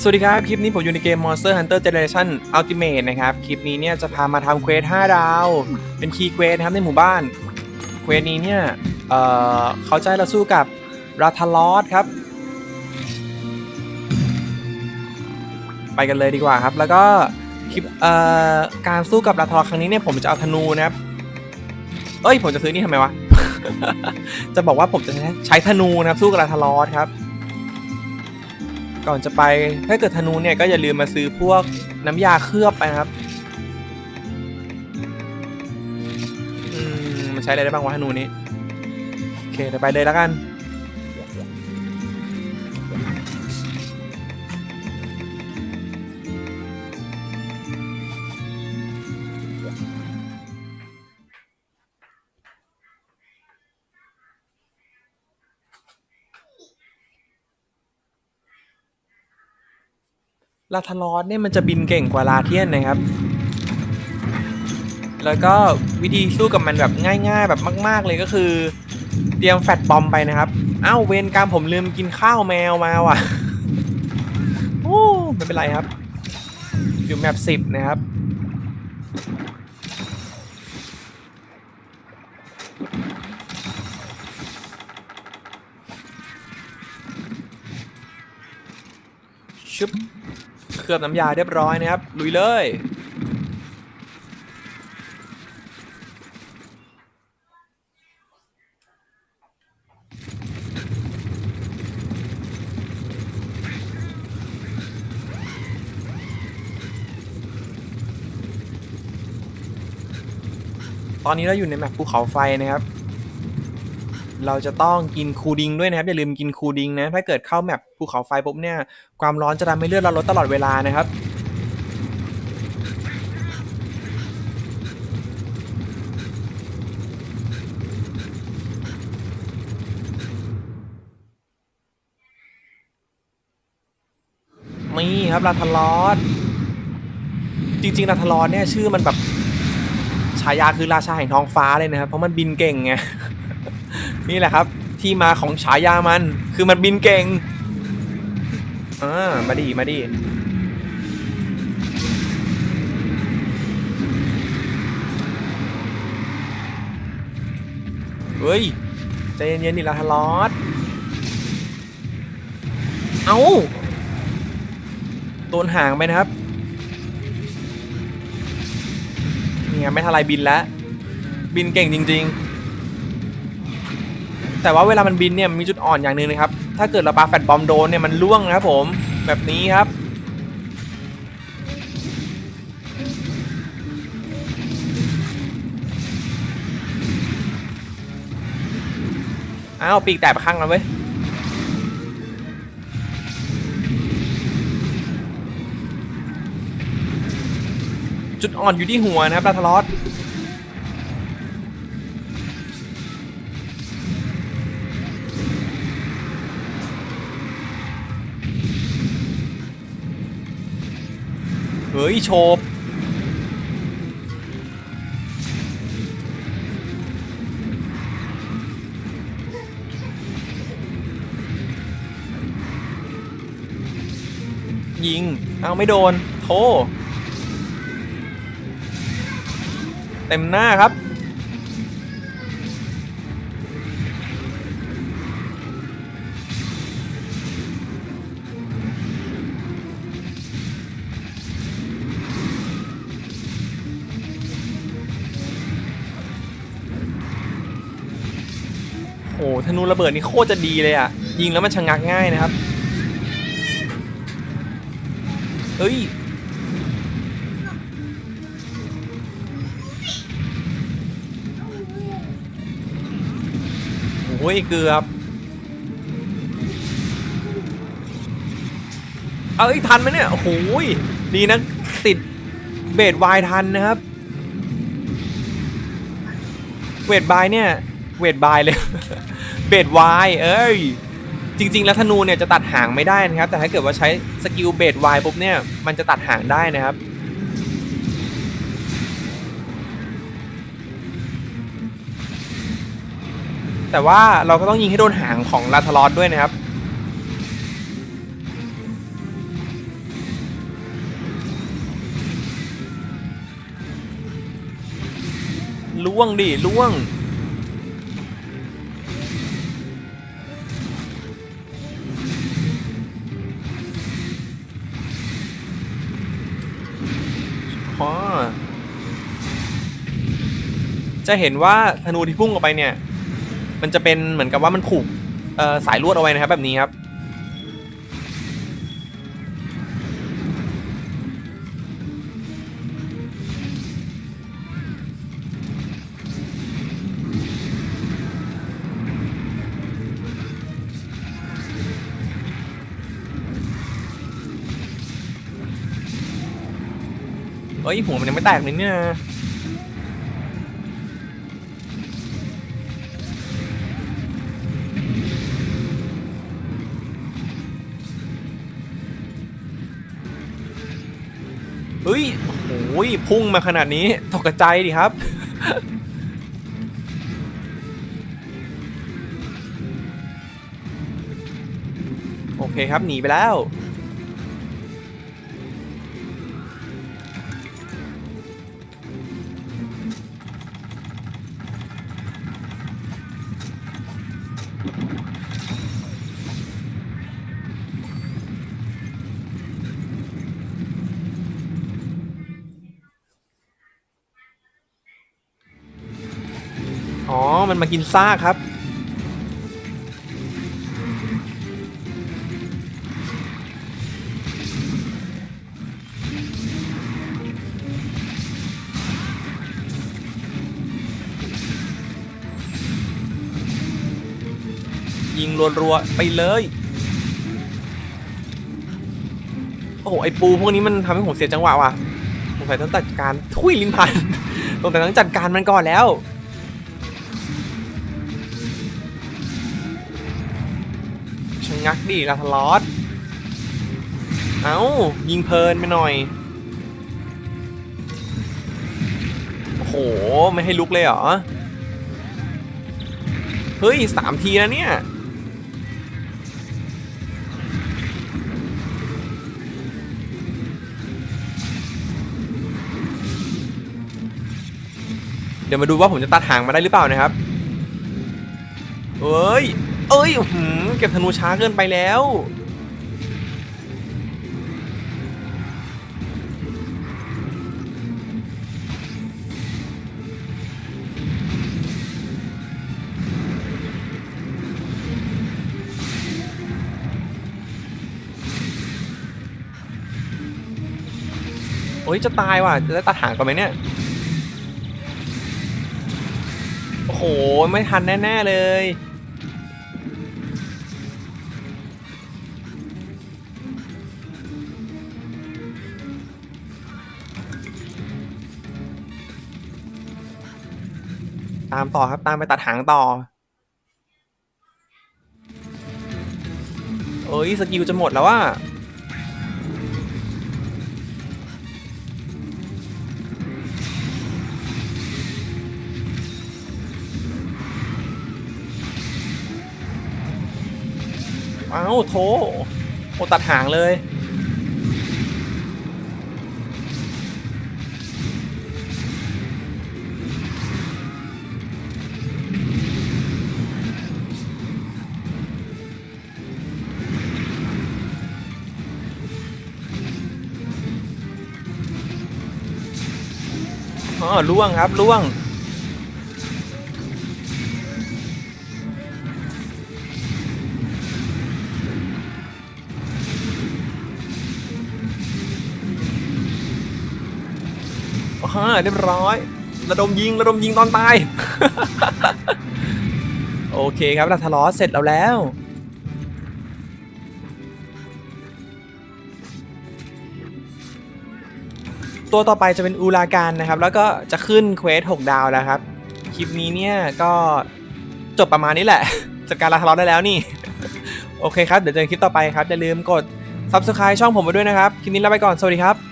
สวัสดีครับ คลิปนี้ผมอยู่ในเกม Monster Hunter Generation Ultimate นะครับ คลิปนี้เนี่ยจะพามาทำเควส 5 ดาว เป็นคีย์เควสนะครับในหมู่บ้าน เควสนี้เนี่ยเเขาจะให้เราสู้กับราทาลอสครับ ไปกันเลยดีกว่าครับ แล้วก็คลิปการสู้กับราทาลอสครั้งนี้เนี่ยผมจะเอาธนูนะครับ เอ้ยผมจะซื้อนี่ทำไมวะ จะบอกว่าผมจะใช้ธนูนะครับสู้กับราทาลอสครับ ก่อนจะไปถ้าเกิดธนูเนี่ยก็อย่าลืมมาซื้อพวกน้ำยาเคลือบไปนะครับอืมมันใช้อะไรได้บ้างวะธนูนี้ โอเคเดี๋ยวไปเลยแล้วกัน ลาทารอสเนี่ยมันจะบินเก่งกว่าลาเทียนนะครับ แล้วก็วิธีสู้กับมันแบบง่ายๆ แบบมาก ๆเลยก็คือ เตรียมแฟตบอมไปนะครับ อ้าวเวรกรรมผมลืมกินข้าวแมวมาว่ะ โอ้ไม่เป็นไรครับ อยู่แมปสิบนะครับชึบ เคลือบน้ำยาเรียบร้อยนะครับ ลุยเลย ตอนนี้เราอยู่ในแมปภูเขาไฟนะครับ เราจะต้องกินคูดิงด้วยนะครับ อย่าลืมกินคูดิงนะ ถ้าเกิดเข้าแมปภูเขาไฟปุ๊บเนี่ย ความร้อนจะทำให้เลือดเราลดตลอดเวลานะครับ นี่ครับลาทลอสจริงๆลาทลอสเนี่ยชื่อมันแบบฉายาคือราชาแห่งท้องฟ้าเลยนะครับ เพราะมันบินเก่งไง นี่แหละครับ ที่มาของฉายามัน คือมันบินเก่งอ่ามาดีมาดีเฮ้ยใจเย็นๆดิลาทลอสเอาโดนห่างไปนะครับ เนี่ยไม่ทลายบินแล้ว บินเก่งจริง ๆ แต่ว่าเวลามันบินเนี่ยมีจุดอ่อนอย่างหนึ่งนะครับ ถ้าเกิดเราปาแฟตบอมโดนเนี่ยมันล่วงนะครับผมแบบนี้ครับ อ้าว ปีกแตกไปข้างแล้วเว้ยจุดอ่อนอยู่ที่หัวนะครับลาทารอส ฮ้ยโชบยิง เอาไม่โดน โท เต็มหน้าครับ ธนูระเบิดนี่โคตรจะดีเลยอะ ยิงแล้วมันชะงักง่ายนะครับเฮ้ยโอ้ยเกือบ เอ้ยทันไหมเนี่ย โอ้โหยดีนะ ติดเบดวายทันนะครับ เวทบายเนี่ย เวทบายเลย เบดวายเอ้ยจริง ๆ แล้วธนูเนี่ยจะตัดหางไม่ได้นะครับ แต่ถ้าเกิดว่าใช้สกิลเบดวายปุ๊บเนี่ยมันจะตัดหางได้นะครับแต่ว่าเราก็ต้องยิงให้โดนหางของลาทลอสด้วยนะครับ ล่วงดิล่วง จะเห็นว่าธนูที่พุ่งออกไปเนี่ย มันจะเป็นเหมือนกับว่ามันผูกสายลวดเอาไว้นะครับ แบบนี้ครับ เอ้ยหัวมันยังไม่แตกเลยเนี่ยเฮ้ยโอ้ยพุ่งมาขนาดนี้ตกใจดิครับ โอเคครับหนีไปแล้ว อ๋อ มันมากินซากครับ รัวๆไปเลยโอ้โหไอปูพวกนี้มันทำให้ผมเสียจังหวะว่ะสงสัยต้องจัดการทุยลิ้นพันสงสัยต้องจัดการมันก่อนแล้วชะงักดิลาทลอสเอ้ายิงเพลินไปหน่อยโอ้โหไม่ให้ลุกเลยเหรอเฮ้ยสามทีแล้วเนี่ย ดี๋ยวมาดูว่าผมจะตัดหางมาได้หรือเปล่านะครับเอ้ย เอ้ยหือเก็บธนูช้าเกินไปแล้ว โอ้ยจะตายว่ะ จะได้ตัดหางก่อนไหมเนี่ย หไม่ทันแน่ ๆ เลย ตามต่อครับตามไปตัดหางต่อ เอ้ย สกิลจะหมดแล้วว่า เอ้าโถโอตัดหางเลยอ๋อล่วงครับล่วง อ่าเรียบร้อย ระดมยิงระดมยิงตอนตาย โอเคครับลาทารอสเสร็จแล้วแล้วตัวต่อไปจะเป็นอูราการนะครับ แล้วก็จะขึ้นเควส6ดาวแล้วครับ คลิปนี้เนี่ยก็จบประมาณนี้แหละ จัดการลาทารอสได้แล้วนี่ โอเคครับ เดี๋ยวเจอกันคลิปต่อไปครับ อย่าลืมกด Subscribe ช่องผมมาด้วยนะครับ คลิปนี้ลาไปก่อน สวัสดีครับ